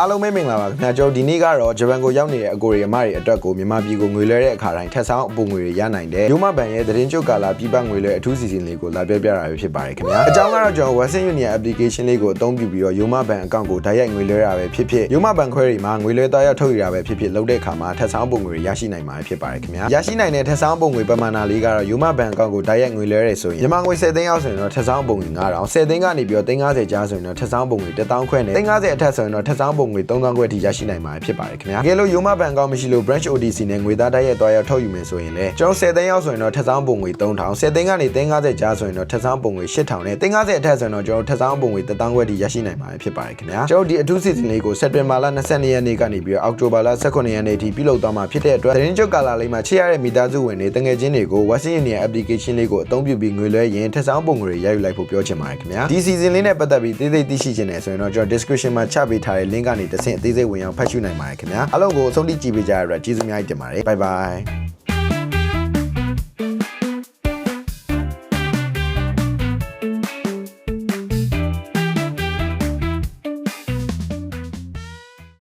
အားလုံးပဲမင်္ဂလာပါခင်ဗျာကျွန်တော်ဒီနေ့ကတော့ဂျပန်ကိုရောက်နေတဲ့အကိုရီအမတွေအတွက်ကိုမြန်မာပြည်ကိုငွေလွှဲတဲ့အခါတိုင်းထက်ဆောင်အပုံငွေတွေရနိုင်တယ်ရိုမဘန်ရဲ့သတင်းချုပ်ကာလာပြည်ပငွေလွှဲအထူးစီစဉ်လေးကိုလာပြောပြတာပဲဖြစ်ပါတယ်ခင်ဗျာအကြောင်းကတော့ကျွန်တော် Western Union application လေးကိုအသုံးပြုပြီးတော့ရိုမဘန်အကောင့်ကိုတိုက်ရိုက်ငွေလွှဲတာပဲဖြစ်ဖြစ်ရိုမဘန်ခွဲတွေမှာငွေလွှဲသားရောက်ထုတ်ရတာပဲဖြစ်ဖြစ်လုပ်တဲ့အခါမှာထက်ဆောင်ပုံငွေတွေရရှိနိုင်မှာဖြစ်ပါတယ်ခင်ဗျာရရှိနိုင်တဲ့ထက်ဆောင်ပုံငွေပမာဏလေးကတော့ရိုမဘန်အကောင့်ကိုတိုက်ရိုက်ငွေလွှဲရဲဆိုရင်မြန်မာငွေ10သိန်းရောက်ဆိုရင်တော့ထက်ဆောင်ပုံငွေ9000 10သိန်းကနေပြီးတော့350ကျားဆိုရင်တော့ထက်ဆောင်ပုံငွေ1000ခွဲနဲ့350အထက်ဆိုရင်တော့ထက်ဆောင်ပုံငွေ3000ခွဲအထိရရှိနိုင်မှာဖြစ်ပါတယ်ခင်ဗျာတကယ်လို့ရိုမဘန်အကောင့်မရှိလို့ branch OTC နဲ့ငွေသားတိုက်ရိုက်သွားရောက်ထုတ်ယူမယ်ဆိုရင်လည်းကျွန်တော်10သိန်းရောက်ဆိုရင်တော့ထက်ဆောင်ပုံငွေ3000 10သိန်းကနေ350ကျားဆိုရင်တော့ထက်ဆောင်ပုံငွေ8000နဲ့350အထက်ဆိုရင်တော့ကျွန်တော်ထက်ဆောင်ပုံငွေ1000ခွဲအထိရရှိနိုင်မှာဖြစ်ပါတယ်ခင်ဗျာကျွန်တော်ဒီအထူးစီစဉ်လေးကိုစက်တင်ဘာလ22ရက်နေ့ကနေပြီးတော့အောက်တိုဘာလ18ရက်နေ့အထိပြုလုပ်သွားမှာဖြစ်တဲ့အတွက်သတင်းချုပ်ကာလာလေးမှာချစ်ရတဲ့မိသားစုဝင်တွေတငယ်ချင်းတွေကို Western Union application လေးကိုအသုံးပြုပြီးငွေလွှဲရင်ထက်ဆောင်ပုံငွေတွေရယူလိုက်ဖို့ပြောချင်ပါတယ်ခင်ဗျာဒီ season လေးနဲ့ပတ်သက်ပြီးသေးသေးသိရှိချင်တယ်ဆိုရင်တော့ကျွန်တော် description မှာချပေးထားတဲ့ link ကနေတစ်ဆင့်အသေးစိတ်ဝင်အောင်ဖတ်ရှုနိုင်ပါတယ်ခင်ဗျာအားလုံးကိုအဆုံးထိကြည့်ပေးကြရတဲ့အတွက်ကျေးဇူးအများကြီးတင်ပါတယ် bye bye